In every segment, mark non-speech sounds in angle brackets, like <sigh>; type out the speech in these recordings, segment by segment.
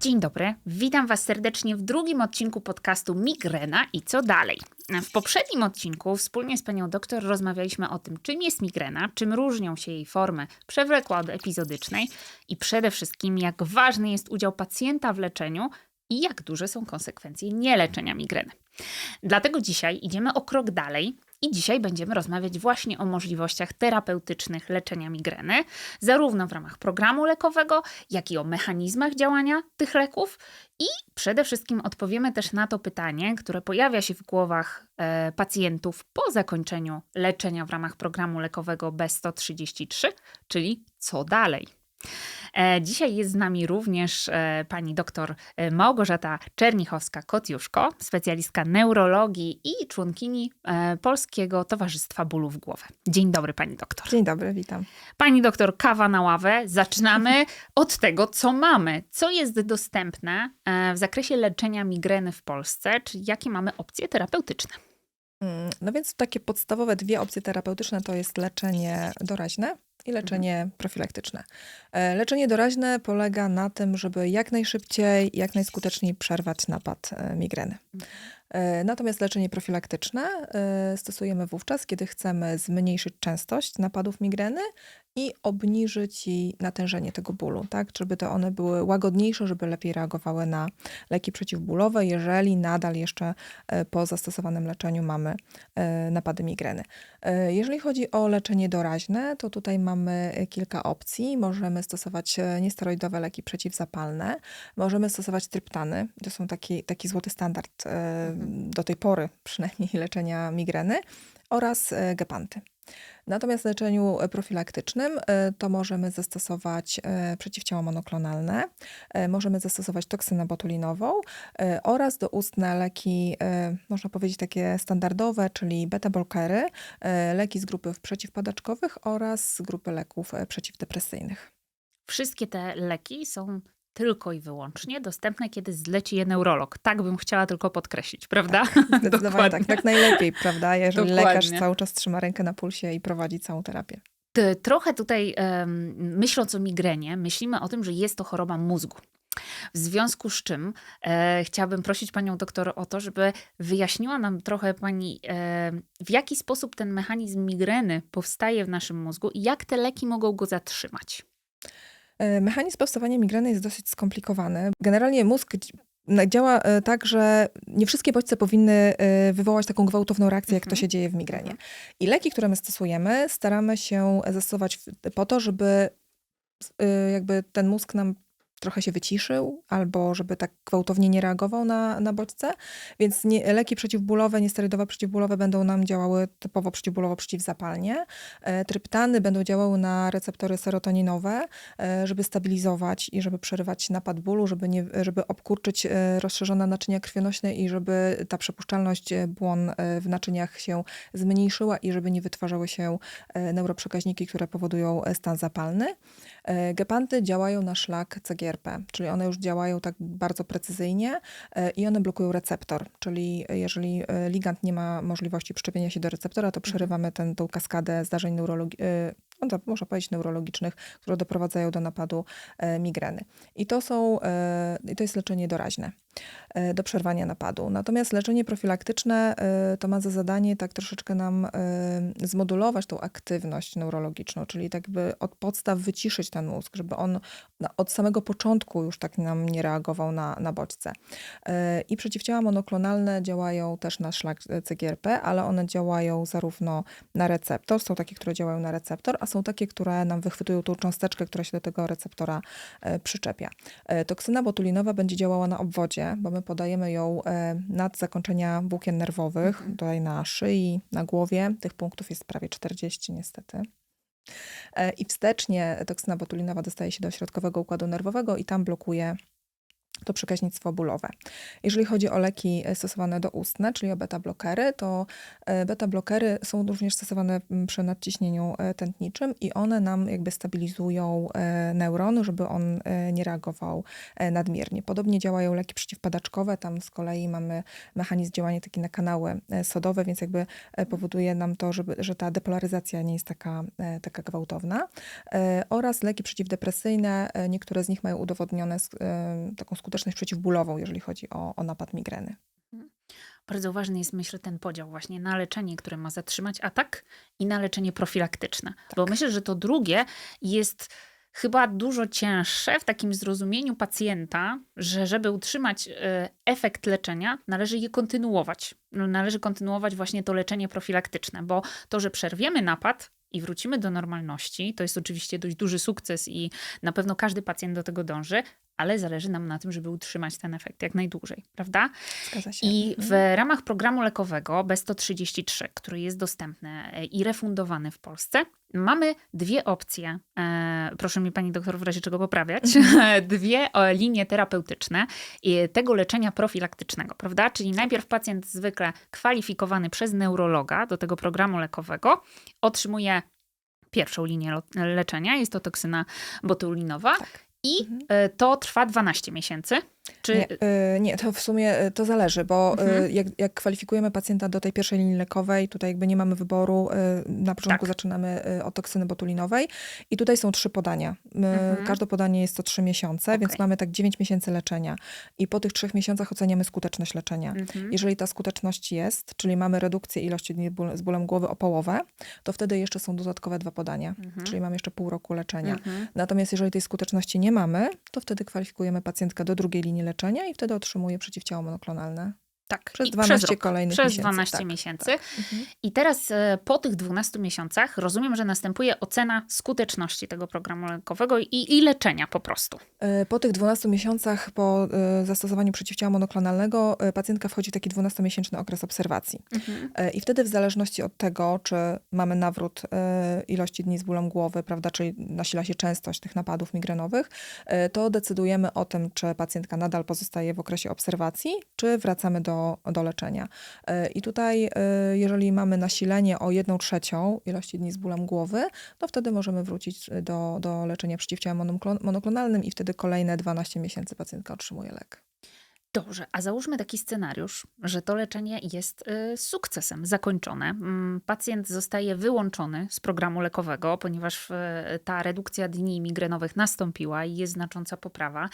Dzień dobry, witam Was serdecznie w drugim odcinku podcastu Migrena i co dalej. W poprzednim odcinku wspólnie z panią doktor rozmawialiśmy o tym, czym jest migrena, czym różnią się jej formy przewlekła od epizodycznej i przede wszystkim jak ważny jest udział pacjenta w leczeniu i jak duże są konsekwencje nieleczenia migreny. Dlatego dzisiaj idziemy o krok dalej i dzisiaj będziemy rozmawiać właśnie o możliwościach terapeutycznych leczenia migreny, zarówno w ramach programu lekowego, jak i o mechanizmach działania tych leków. I przede wszystkim odpowiemy też na to pytanie, które pojawia się w głowach e, pacjentów po zakończeniu leczenia w ramach programu lekowego B133, czyli co dalej. E, dzisiaj jest z nami również e, pani doktor e, Małgorzata Czernichowska-Kotiuszko, specjalistka neurologii i członkini Polskiego Towarzystwa Bólu w Głowę. Dzień dobry pani doktor. Dzień dobry, witam. Pani doktor, kawa na ławę. Zaczynamy <laughs> od tego, co mamy. Co jest dostępne w zakresie leczenia migreny w Polsce, czy jakie mamy opcje terapeutyczne? Mm, no więc takie podstawowe dwie opcje terapeutyczne to jest leczenie doraźne i leczenie mhm. profilaktyczne. E, leczenie doraźne polega na tym, żeby jak najszybciej, jak najskuteczniej przerwać napad e, migreny. Mhm. E, natomiast leczenie profilaktyczne stosujemy wówczas, kiedy chcemy zmniejszyć częstość napadów migreny i obniżyć jej natężenie tego bólu, tak? Żeby to one były łagodniejsze, żeby lepiej reagowały na leki przeciwbólowe, jeżeli nadal jeszcze e, po zastosowanym leczeniu mamy e, napady migreny. E, jeżeli chodzi o leczenie doraźne, to tutaj mamy kilka opcji. Możemy stosować niesteroidowe leki przeciwzapalne, możemy stosować tryptany, to są taki, taki złoty standard mhm. do tej pory przynajmniej leczenia migreny oraz gepanty. Natomiast w leczeniu profilaktycznym e, to możemy zastosować e, przeciwciała monoklonalne, e, możemy zastosować toksynę botulinową oraz doustne leki, można powiedzieć takie standardowe, czyli beta-blokery, leki z grupy przeciwpadaczkowych oraz z grupy leków przeciwdepresyjnych. Wszystkie te leki są tylko i wyłącznie dostępne, kiedy zleci je neurolog. Tak bym chciała tylko podkreślić, prawda? Tak, <laughs> zdecydowanie tak, tak najlepiej, prawda? Jeżeli Dokładnie. lekarz cały czas trzyma rękę na pulsie i prowadzi całą terapię. Trochę tutaj, myśląc o migrenie, myślimy o tym, że jest to choroba mózgu. W związku z czym e, chciałabym prosić panią doktor o to, żeby wyjaśniła nam trochę pani, e, w jaki sposób ten mechanizm migreny powstaje w naszym mózgu i jak te leki mogą go zatrzymać. E, mechanizm powstawania migreny jest dosyć skomplikowany. Generalnie mózg działa e, tak, że nie wszystkie bodźce powinny e, wywołać taką gwałtowną reakcję, jak to mhm. się dzieje w migrenie. I leki, które my stosujemy, staramy się zastosować po to, żeby jakby ten mózg nam trochę się wyciszył, albo żeby tak gwałtownie nie reagował na, na bodźce. Więc nie, leki przeciwbólowe, niesterydowe przeciwbólowe będą nam działały typowo przeciwbólowo przeciwzapalnie. E, tryptany będą działały na receptory serotoninowe, e, żeby stabilizować i żeby przerywać napad bólu, żeby, nie, żeby obkurczyć e, rozszerzone naczynia krwionośne i żeby ta przepuszczalność błon w naczyniach się zmniejszyła i żeby nie wytwarzały się neuroprzekaźniki, które powodują stan zapalny. Gepanty działają na szlak CGR Czyli one już działają tak bardzo precyzyjnie e, i one blokują receptor, czyli jeżeli e, ligand nie ma możliwości przyczepienia się do receptora, to przerywamy tą kaskadę zdarzeń neurologicznych, no można powiedzieć neurologicznych, które doprowadzają do napadu e, migreny. I to są, i to jest leczenie doraźne do przerwania napadu. Natomiast leczenie profilaktyczne to ma za zadanie tak troszeczkę nam zmodulować tą aktywność neurologiczną, czyli tak by od podstaw wyciszyć ten mózg, żeby on od samego początku już tak nam nie reagował na, na bodźce. E, I przeciwciała monoklonalne działają też na szlak CGRP, ale one działają zarówno na receptor, są takie, które działają na receptor, a są takie, które nam wychwytują tą cząsteczkę, która się do tego receptora e, przyczepia. E, toksyna botulinowa będzie działała na obwodzie, bo my podajemy ją nad zakończenia włókien nerwowych, mhm. tutaj na szyi, na głowie. Tych punktów jest prawie 40 niestety. E, I wstecznie toksyna botulinowa dostaje się do środkowego układu nerwowego i tam blokuje to przekaźnictwo bólowe. Jeżeli chodzi o leki e, stosowane doustne, czyli o beta-blokery, to e, beta-blokery są również stosowane przy nadciśnieniu e, tętniczym i one nam jakby stabilizują neuron, żeby on nie reagował nadmiernie. Podobnie działają leki przeciwpadaczkowe, tam z kolei mamy mechanizm działania taki na kanały sodowe, więc jakby powoduje nam to, żeby, że ta depolaryzacja nie jest taka, taka gwałtowna. Oraz leki przeciwdepresyjne, niektóre z nich mają udowodnione taką skuteczność skuteczność przeciwbólową, jeżeli chodzi o, o napad migreny. Bardzo ważny jest, myślę, ten podział właśnie na leczenie, które ma zatrzymać atak i na leczenie profilaktyczne. Bo myślę, że to drugie jest chyba dużo cięższe w takim zrozumieniu pacjenta, że żeby utrzymać e, efekt leczenia, należy je kontynuować. No, Należy kontynuować właśnie to leczenie profilaktyczne, bo to, że przerwiemy napad i wrócimy do normalności, to jest oczywiście dość duży sukces i na pewno każdy pacjent do tego dąży, ale zależy nam na tym, żeby utrzymać ten efekt jak najdłużej, prawda? Zgadza się. I Mhm. w ramach programu lekowego B133, który jest dostępny e, i refundowany w Polsce, mamy dwie opcje. E, proszę mi pani doktor w razie czego poprawiać. <laughs> dwie e, linie terapeutyczne tego leczenia profilaktycznego, prawda? Czyli najpierw pacjent zwykle kwalifikowany przez neurologa do tego programu lekowego otrzymuje pierwszą linię leczenia, jest to toksyna botulinowa. Tak. I Mhm. e, to trwa 12 miesięcy. Czy Nie, y, nie, to w sumie y, to zależy, bo y, Mhm. jak, jak kwalifikujemy pacjenta do tej pierwszej linii lekowej, tutaj jakby nie mamy wyboru. Na początku Tak. zaczynamy od toksyny botulinowej i tutaj są trzy podania. Mhm. Każde podanie jest co trzy miesiące, więc Okej. mamy tak 9 miesięcy leczenia. I po tych trzech miesiącach oceniamy skuteczność leczenia. Mhm. Jeżeli ta skuteczność jest, czyli mamy redukcję ilości dni ból- z bólem głowy o połowę, to wtedy jeszcze są dodatkowe dwa podania, Mhm. czyli mamy jeszcze pół roku leczenia. Mhm. Natomiast jeżeli tej skuteczności nie mamy, to wtedy kwalifikujemy pacjentkę do drugiej linii leczenia i wtedy otrzymuje przeciwciało monoklonalne. Tak. Przez I 12 rok. kolejnych Przez miesięcy. 12 tak, miesięcy. Mhm. I teraz e, po tych 12 miesiącach rozumiem, że następuje ocena skuteczności tego programu lekowego i, i leczenia po prostu. E, Po tych 12 miesiącach po e, zastosowaniu przeciwciała monoklonalnego pacjentka wchodzi w taki 12-miesięczny okres obserwacji. E, I wtedy w zależności od tego, czy mamy nawrót ilości dni z bólem głowy, prawda, czyli nasila się częstość tych napadów migrenowych, to decydujemy o tym, czy pacjentka nadal pozostaje w okresie obserwacji, czy wracamy do, do leczenia. E, I tutaj, e, jeżeli mamy nasilenie o 1 trzecią ilości dni z bólem głowy, to wtedy możemy wrócić do, do leczenia przeciwciałem monoklon- monoklonalnym i wtedy kolejne 12 miesięcy pacjentka otrzymuje lek. Dobrze, a załóżmy taki scenariusz, że to leczenie jest y, sukcesem, zakończone. Mm, Pacjent zostaje wyłączony z programu lekowego, ponieważ y, ta redukcja dni migrenowych nastąpiła i jest znacząca poprawa.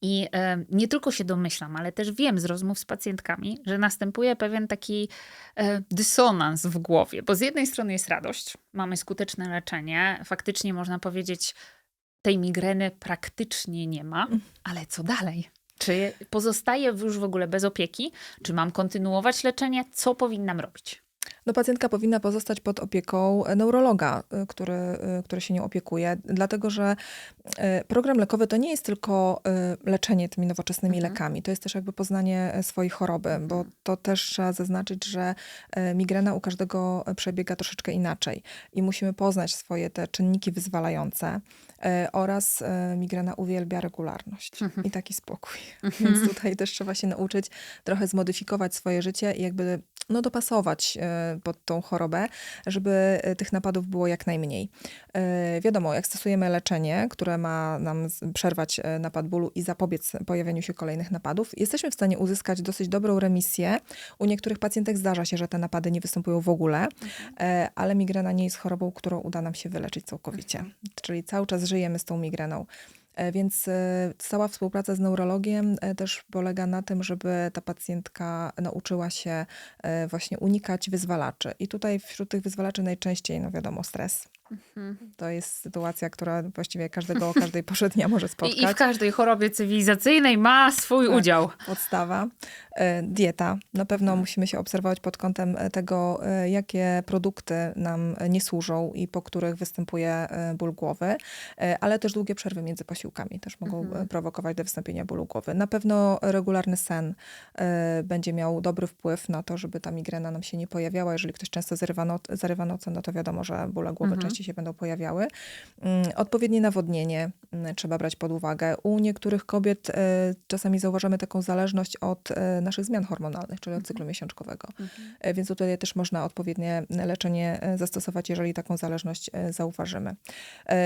I y, nie tylko się domyślam, ale też wiem z rozmów z pacjentkami, że następuje pewien taki dysonans w głowie, bo z jednej strony jest radość, mamy skuteczne leczenie, faktycznie można powiedzieć, tej migreny praktycznie nie ma, ale co dalej? Czy pozostaję już w ogóle bez opieki? Czy mam kontynuować leczenie? Co powinnam robić? No, pacjentka powinna pozostać pod opieką e, neurologa, y, który, y, który się nią opiekuje, dlatego że program lekowy to nie jest tylko leczenie tymi nowoczesnymi Mhm. lekami, to jest też jakby poznanie e, swojej choroby, bo to też trzeba zaznaczyć, że e, migrena u każdego przebiega troszeczkę inaczej i musimy poznać swoje te czynniki wyzwalające e, oraz e, migrena uwielbia regularność Mhm. i taki spokój. <laughs> Więc tutaj też trzeba się nauczyć trochę zmodyfikować swoje życie i jakby no, dopasować e, pod tą chorobę, żeby e, tych napadów było jak najmniej. E, Wiadomo, jak stosujemy leczenie, które ma nam przerwać e, napad bólu i zapobiec pojawieniu się kolejnych napadów, jesteśmy w stanie uzyskać dosyć dobrą remisję. U niektórych pacjentek zdarza się, że te napady nie występują w ogóle, e, ale migrena nie jest chorobą, którą uda nam się wyleczyć całkowicie. Czyli cały czas żyjemy z tą migreną. E, Więc e, cała współpraca z neurologiem e, też polega na tym, żeby ta pacjentka nauczyła się właśnie unikać wyzwalaczy. I tutaj wśród tych wyzwalaczy najczęściej, no wiadomo, stres. To jest sytuacja, która właściwie każdego <laughs> każdej porze dnia może I, I w spotkać. każdej chorobie cywilizacyjnej ma swój Tak. udział. Podstawa. E, Dieta. Na pewno musimy się obserwować pod kątem e, tego, e, jakie produkty nam nie służą i po których występuje ból głowy, ale też długie przerwy między posiłkami też mogą Mhm. prowokować do wystąpienia bólu głowy. Na pewno regularny sen będzie miał dobry wpływ na to, żeby ta migrena nam się nie pojawiała. Jeżeli ktoś często zarywa, no, zarywa no to wiadomo, że bóle głowy Mhm. częściej się będą pojawiały. Mm, Odpowiednie nawodnienie mm, trzeba brać pod uwagę. U niektórych kobiet e, czasami zauważamy taką zależność od e, naszych zmian hormonalnych, czyli od cyklu miesiączkowego. E, Więc tutaj też można odpowiednie leczenie zastosować, jeżeli taką zależność zauważymy.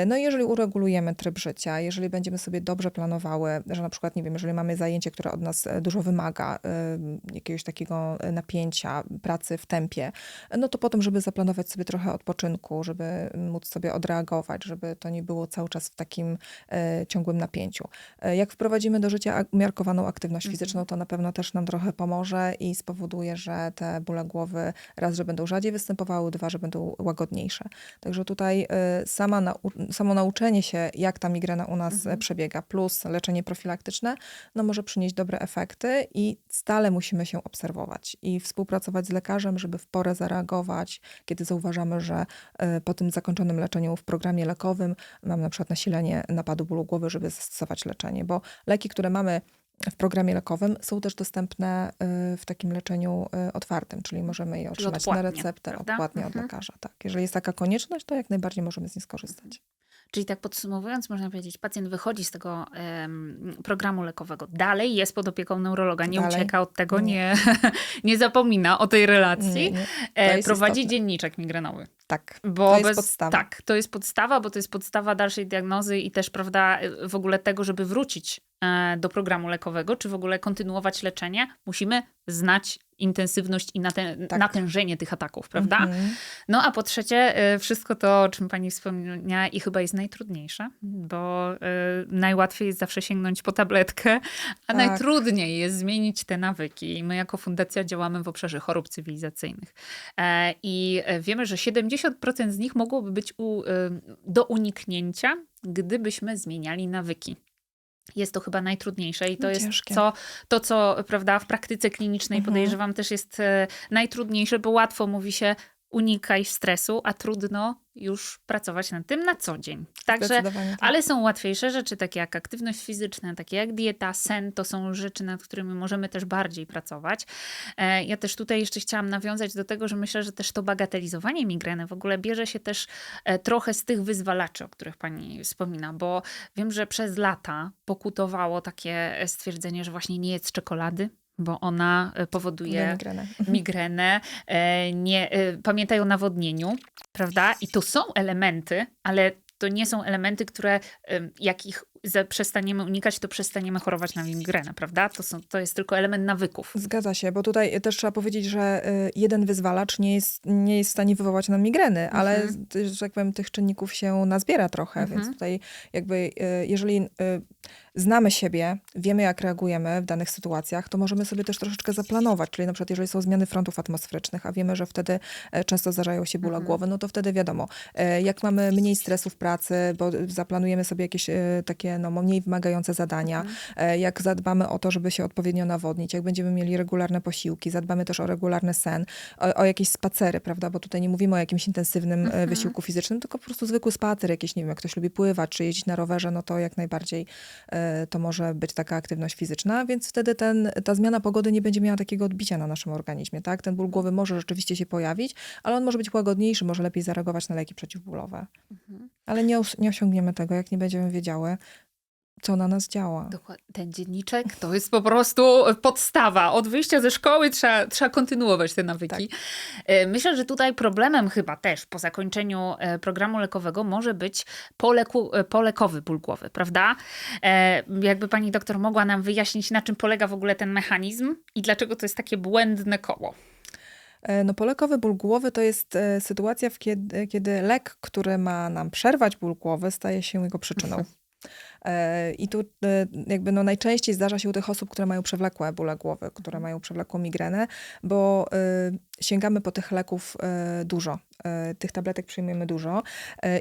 No i jeżeli uregulujemy tryb życia, jeżeli będziemy sobie dobrze planowały, że na przykład, nie wiem, jeżeli mamy zajęcie, które od nas dużo wymaga, jakiegoś takiego napięcia, pracy w tempie, no to potem, żeby zaplanować sobie trochę odpoczynku, żeby móc sobie odreagować, żeby to nie było cały czas w takim e, ciągłym napięciu. E, jak wprowadzimy do życia umiarkowaną aktywność Mhm. fizyczną, to na pewno też nam trochę pomoże i spowoduje, że te bóle głowy raz, że będą rzadziej występowały, dwa, że będą łagodniejsze. Także tutaj e, sama nau- samo nauczenie się, jak ta migrena u nas Mhm. przebiega, plus leczenie profilaktyczne, no może przynieść dobre efekty i stale musimy się obserwować i współpracować z lekarzem, żeby w porę zareagować, kiedy zauważamy, że po tym zakończonym leczeniu w programie lekowym mamy na przykład nasilenie napadu bólu głowy, żeby zastosować leczenie, bo leki, które mamy w programie lekowym są też dostępne y, w takim leczeniu y, otwartym, czyli możemy je otrzymać na receptę prawda? odpłatnie od Mhm. lekarza. Tak. Jeżeli jest taka konieczność, to jak najbardziej możemy z niej skorzystać. Czyli tak podsumowując, można powiedzieć, pacjent wychodzi z tego em, programu lekowego. Dalej jest pod opieką neurologa, nie Dalej. ucieka od tego, Nie. nie, <laughs> nie zapomina o tej relacji. Nie. E, prowadzi istotne. dzienniczek migrenowy. Tak, Bo to jest bez, podstawa. Tak, to jest podstawa, bo to jest podstawa dalszej diagnozy i też, prawda, w ogóle tego, żeby wrócić do programu lekowego, czy w ogóle kontynuować leczenie, musimy znać intensywność i natę- Tak. natężenie tych ataków, prawda? Mhm. No a po trzecie, y, wszystko to, o czym pani wspomniała i chyba jest najtrudniejsze, bo y, najłatwiej jest zawsze sięgnąć po tabletkę, a Tak. najtrudniej jest zmienić te nawyki. I my jako fundacja działamy w obszarze chorób cywilizacyjnych. E, I e, wiemy, że 70% z nich mogłoby być u, y, do uniknięcia, gdybyśmy zmieniali nawyki. Jest to chyba najtrudniejsze i to jest Ciężkie. co, to, co prawda w praktyce klinicznej Mhm. podejrzewam też jest e, najtrudniejsze, bo łatwo mówi się unikaj stresu, a trudno już pracować nad tym na co dzień. Także, tak. ale są łatwiejsze rzeczy, takie jak aktywność fizyczna, takie jak dieta, sen, to są rzeczy, nad którymi możemy też bardziej pracować. E, Ja też tutaj jeszcze chciałam nawiązać do tego, że myślę, że też to bagatelizowanie migreny w ogóle bierze się też e, trochę z tych wyzwalaczy, o których pani wspomina, bo wiem, że przez lata pokutowało takie e, stwierdzenie, że właśnie nie jedz czekolady, bo ona e, powoduje migrenę. <laughs> migrenę, e, nie, e, pamiętaj o nawodnieniu, prawda? I to są elementy, ale to nie są elementy, które jak ich przestaniemy unikać, to przestaniemy chorować na migrenę, prawda? To, są, to jest tylko element nawyków. Zgadza się, bo tutaj też trzeba powiedzieć, że y, jeden wyzwalacz nie jest, nie jest w stanie wywołać nam migreny, ale, Mhm. że tak powiem, tych czynników się nazbiera trochę, Mhm. więc tutaj jakby y, jeżeli y, znamy siebie, wiemy jak reagujemy w danych sytuacjach, to możemy sobie też troszeczkę zaplanować, czyli na przykład jeżeli są zmiany frontów atmosferycznych, a wiemy, że wtedy e, często zdarzają się bóle Mhm. głowy, no to wtedy wiadomo, e, jak mamy mniej stresu w pracy, bo zaplanujemy sobie jakieś e, takie no, mniej wymagające zadania, Mhm. e, jak zadbamy o to, żeby się odpowiednio nawodnić, jak będziemy mieli regularne posiłki, zadbamy też o regularny sen, o, o jakieś spacery, prawda, bo tutaj nie mówimy o jakimś intensywnym e, Mhm. wysiłku fizycznym, tylko po prostu zwykły spacer, jakiś, nie wiem, jak ktoś lubi pływać, czy jeździć na rowerze, no to jak najbardziej e, to może być taka aktywność fizyczna, więc wtedy ten, ta zmiana pogody nie będzie miała takiego odbicia na naszym organizmie, tak? Ten ból głowy może rzeczywiście się pojawić, ale on może być łagodniejszy, może lepiej zareagować na leki przeciwbólowe. Mhm. Ale nie, nie osiągniemy tego, jak nie będziemy wiedziały, co na nas działa. Dokładnie. Ten dzienniczek to jest po prostu podstawa. Od wyjścia ze szkoły trzeba, trzeba kontynuować te nawyki. E, Myślę, że tutaj problemem chyba też po zakończeniu e, programu lekowego może być poleku, e, polekowy ból głowy, prawda? Jakby pani doktor mogła nam wyjaśnić, na czym polega w ogóle ten mechanizm i dlaczego to jest takie błędne koło. No, polekowy ból głowy to jest sytuacja, w kiedy, kiedy lek, który ma nam przerwać ból głowy, staje się jego przyczyną. <laughs> E, I tu e, jakby no najczęściej zdarza się u tych osób, które mają przewlekłe bóle głowy, które mają przewlekłą migrenę, bo e, sięgamy po tych leków dużo. Tych tabletek przyjmujemy dużo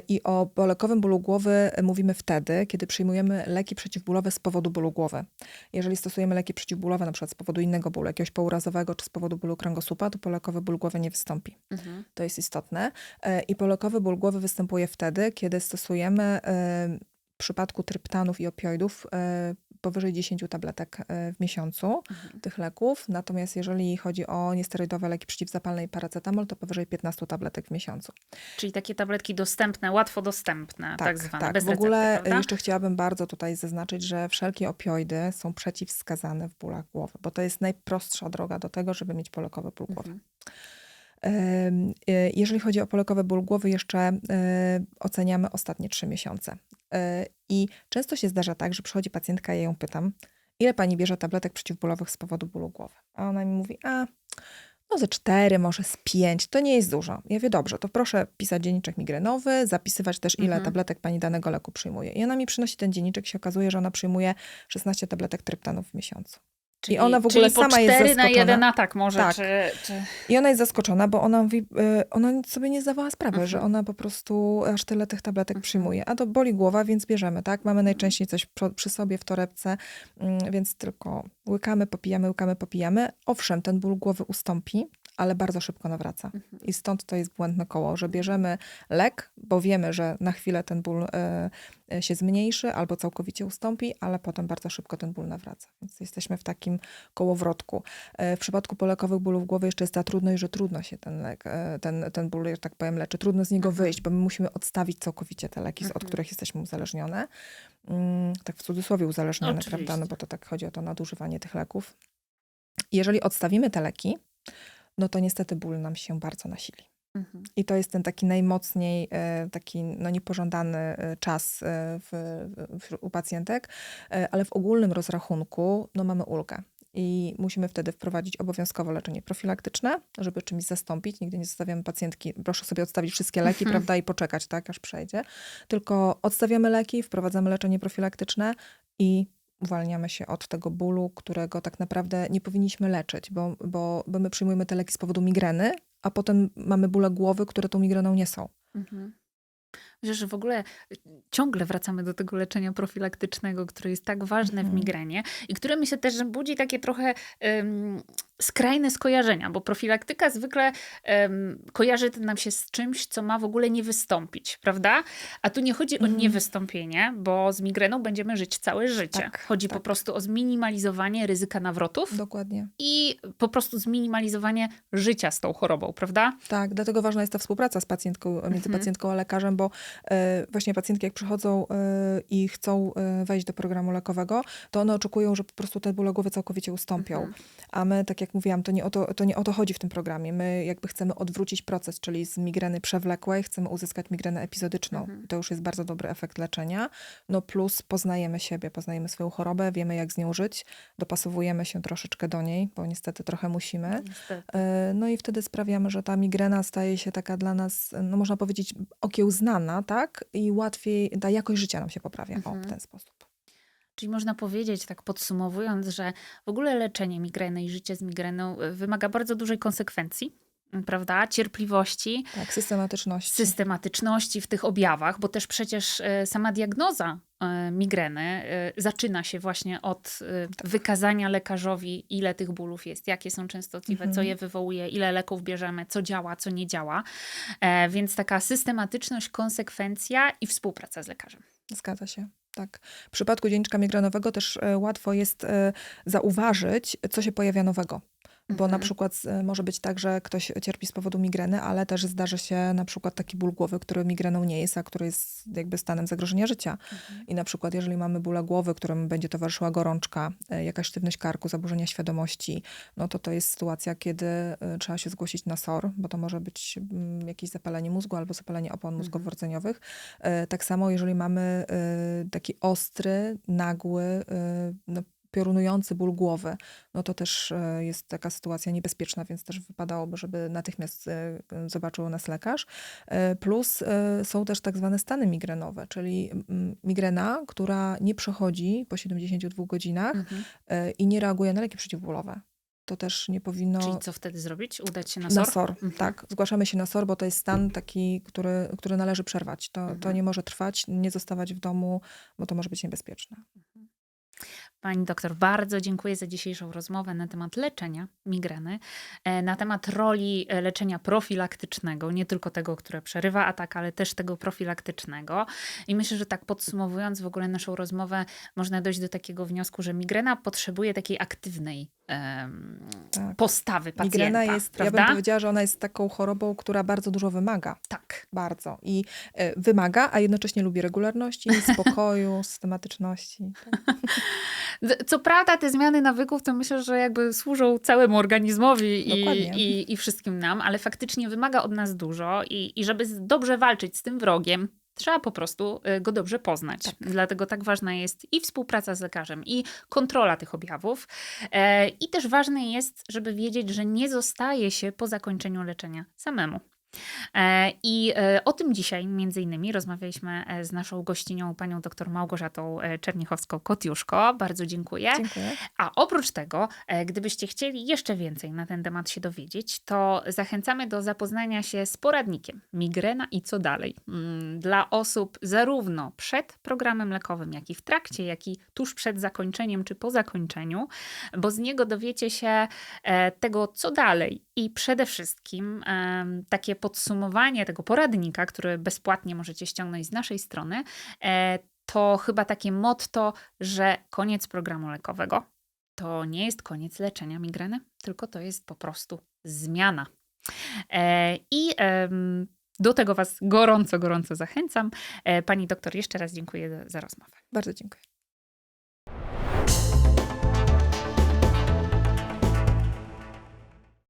i o polekowym bólu głowy mówimy wtedy, kiedy przyjmujemy leki przeciwbólowe z powodu bólu głowy. Jeżeli stosujemy leki przeciwbólowe na przykład z powodu innego bólu, jakiegoś pourazowego czy z powodu bólu kręgosłupa, to polekowy ból głowy nie wystąpi. To jest istotne. I polekowy ból głowy występuje wtedy, kiedy stosujemy w przypadku tryptanów i opioidów e, powyżej 10 tabletek e, w miesiącu tych leków. Natomiast jeżeli chodzi o niesterydowe leki przeciwzapalne i paracetamol, to powyżej 15 tabletek w miesiącu. Czyli takie tabletki dostępne, łatwo dostępne, tak, zwane, bez W ogóle recepty, prawda? jeszcze chciałabym bardzo tutaj zaznaczyć, że wszelkie opioidy są przeciwwskazane w bólach głowy, bo to jest najprostsza droga do tego, żeby mieć polekowy ból głowy. Mhm. E, Jeżeli chodzi o polekowy ból głowy, jeszcze oceniamy ostatnie trzy miesiące. E, I często się zdarza tak, że przychodzi pacjentka, ja ją pytam, ile pani bierze tabletek przeciwbólowych z powodu bólu głowy? A ona mi mówi, a No ze cztery, może z pięć, to nie jest dużo. Ja wie dobrze, to proszę pisać dzienniczek migrenowy, zapisywać też, ile Mhm. tabletek pani danego leku przyjmuje. I ona mi przynosi ten dzienniczek, się okazuje, że ona przyjmuje 16 tabletek tryptanów w miesiącu. Czyli, ona w ogóle sama jest cztery na zaskoczona. jeden atak może, Tak. czy, czy... I ona jest zaskoczona, bo ona mówi, y, ona sobie nie zdawała sprawy, Mhm. że ona po prostu aż tyle tych tabletek Mhm. przyjmuje. A to boli głowa, więc bierzemy, tak? Mamy najczęściej coś przy sobie w torebce, mm, więc tylko łykamy, popijamy, łykamy, popijamy. Owszem, ten ból głowy ustąpi, ale bardzo szybko nawraca. Mhm. I stąd to jest błędne koło, że bierzemy lek, bo wiemy, że na chwilę ten ból e, się zmniejszy albo całkowicie ustąpi, ale potem bardzo szybko ten ból nawraca. Więc jesteśmy w takim kołowrotku. E, W przypadku polekowych bólów głowy jeszcze jest ta trudność, że trudno się ten, lek, e, ten, ten ból, że tak powiem, leczy. Trudno z niego Mhm. wyjść, bo my musimy odstawić całkowicie te leki, od Mhm. których jesteśmy uzależnione. Mm, Tak w cudzysłowie uzależnione, prawda? No Oczywiście. bo to tak chodzi o to nadużywanie tych leków. Jeżeli odstawimy te leki, no to niestety ból nam się bardzo nasili. Mhm. I to jest ten taki najmocniej, e, taki no, niepożądany e, czas e, w, w, u pacjentek, ale w ogólnym rozrachunku no, mamy ulgę. I musimy wtedy wprowadzić obowiązkowo leczenie profilaktyczne, żeby czymś zastąpić. Nigdy nie zostawiamy pacjentki, proszę sobie odstawić wszystkie leki, Mhm. prawda, i poczekać, tak, aż przejdzie. Tylko odstawiamy leki, wprowadzamy leczenie profilaktyczne i uwalniamy się od tego bólu, którego tak naprawdę nie powinniśmy leczyć, bo, bo, bo my przyjmujemy te leki z powodu migreny, a potem mamy bóle głowy, które tą migreną nie są. Mhm. Że w ogóle y, ciągle wracamy do tego leczenia profilaktycznego, które jest tak ważne w Mhm. migrenie i które myślę też, że budzi takie trochę skrajne skojarzenia, bo profilaktyka zwykle em, kojarzy nam się z czymś, co ma w ogóle nie wystąpić, prawda? A tu nie chodzi o Mhm. niewystąpienie, bo z migreną będziemy żyć całe życie. Tak, chodzi po tak. prostu o zminimalizowanie ryzyka nawrotów Dokładnie. i po prostu zminimalizowanie życia z tą chorobą, prawda? Tak, dlatego ważna jest ta współpraca z pacjentką, między Mhm. pacjentką a lekarzem, bo e, właśnie pacjentki jak przychodzą e, i chcą e, wejść do programu lekowego, to one oczekują, że po prostu te bóle głowy całkowicie ustąpią. Mhm. A my, tak jak mówiłam, to nie, o to, to nie o to chodzi w tym programie. My jakby chcemy odwrócić proces, czyli z migreny przewlekłej chcemy uzyskać migrenę epizodyczną. Mhm. To już jest bardzo dobry efekt leczenia. No plus poznajemy siebie, poznajemy swoją chorobę, wiemy jak z nią żyć, dopasowujemy się troszeczkę do niej, bo niestety trochę musimy. Niestety. E, No i wtedy sprawiamy, że ta migrena staje się taka dla nas, no można powiedzieć, okiełznana, tak? I łatwiej, ta jakość życia nam się poprawia o, Mhm. w ten sposób. Czyli można powiedzieć, tak podsumowując, że w ogóle leczenie migreny i życie z migreną y, wymaga bardzo dużej konsekwencji, prawda? Cierpliwości, Tak, systematyczność. systematyczności w tych objawach, bo też przecież e, sama diagnoza e, migreny e, zaczyna się właśnie od e, wykazania lekarzowi, ile tych bólów jest, jakie są częstotliwe, co Mhm. je wywołuje, ile leków bierzemy, co działa, co nie działa. E, Więc taka systematyczność, konsekwencja i współpraca z lekarzem. Zgadza się. Tak. W przypadku dzienniczka migrenowego też e, łatwo jest e, zauważyć, co się pojawia nowego. Bo na Mhm. przykład e, może być tak, że ktoś cierpi z powodu migreny, ale też zdarzy się na przykład taki ból głowy, który migreną nie jest, a który jest jakby stanem zagrożenia życia. Mhm. I na przykład, jeżeli mamy bóle głowy, którym będzie towarzyszyła gorączka, e, jakaś sztywność karku, zaburzenia świadomości, no to to jest sytuacja, kiedy e, trzeba się zgłosić na SOR, bo to może być mm, jakieś zapalenie mózgu albo zapalenie opon Mhm. mózgowo-rdzeniowych. Tak samo, jeżeli mamy taki ostry, nagły, no, piorunujący ból głowy, no to też e, jest taka sytuacja niebezpieczna, więc też wypadałoby, żeby natychmiast e, zobaczył nas lekarz. E, Plus są też tak zwane stany migrenowe, czyli mm, migrena, która nie przechodzi po 72 godzinach Mhm. i nie reaguje na leki przeciwbólowe. To też nie powinno... Czyli co wtedy zrobić? Udać się na Na SOR? SOR, Mhm. tak. Zgłaszamy się na SOR, bo to jest stan taki, który, który należy przerwać. To, to Mhm. nie może trwać, nie zostawać w domu, bo to może być niebezpieczne. Pani doktor, bardzo dziękuję za dzisiejszą rozmowę na temat leczenia migreny, e, na temat roli e, leczenia profilaktycznego, nie tylko tego, które przerywa atak, ale też tego profilaktycznego. I myślę, że tak podsumowując w ogóle naszą rozmowę, można dojść do takiego wniosku, że migrena potrzebuje takiej aktywnej Tak. postawy pacjenta. Migrena jest, ja prawda? bym powiedziała, że ona jest taką chorobą, która bardzo dużo wymaga. Tak. Bardzo. I e, wymaga, a jednocześnie lubi regularności, <laughs> spokoju, systematyczności. <laughs> Tak. Co prawda te zmiany nawyków to myślę, że jakby służą całemu organizmowi i, i, i wszystkim nam, ale faktycznie wymaga od nas dużo i, i żeby dobrze walczyć z tym wrogiem, Trzeba po prostu y, go dobrze poznać. Tak. Dlatego tak ważna jest i współpraca z lekarzem, i kontrola tych objawów. E, I też ważne jest, żeby wiedzieć, że nie zostaje się po zakończeniu leczenia samemu. E, I e, o tym dzisiaj między innymi rozmawialiśmy e, z naszą gościnią, panią dr Małgorzatą Czernichowską-Kotiuszko. Bardzo dziękuję. Dziękuję. A oprócz tego, gdybyście chcieli jeszcze więcej na ten temat się dowiedzieć, to zachęcamy do zapoznania się z poradnikiem Migrena i co dalej. Mm, Dla osób zarówno przed programem lekowym, jak i w trakcie, jak i tuż przed zakończeniem czy po zakończeniu, bo z niego dowiecie się tego, co dalej i przede wszystkim takie podsumowanie tego poradnika, który bezpłatnie możecie ściągnąć z naszej strony, e, to chyba takie motto, że koniec programu lekowego to nie jest koniec leczenia migreny, tylko to jest po prostu zmiana. E, I do tego Was gorąco, gorąco zachęcam. E, Pani doktor, jeszcze raz dziękuję za rozmowę. Bardzo dziękuję.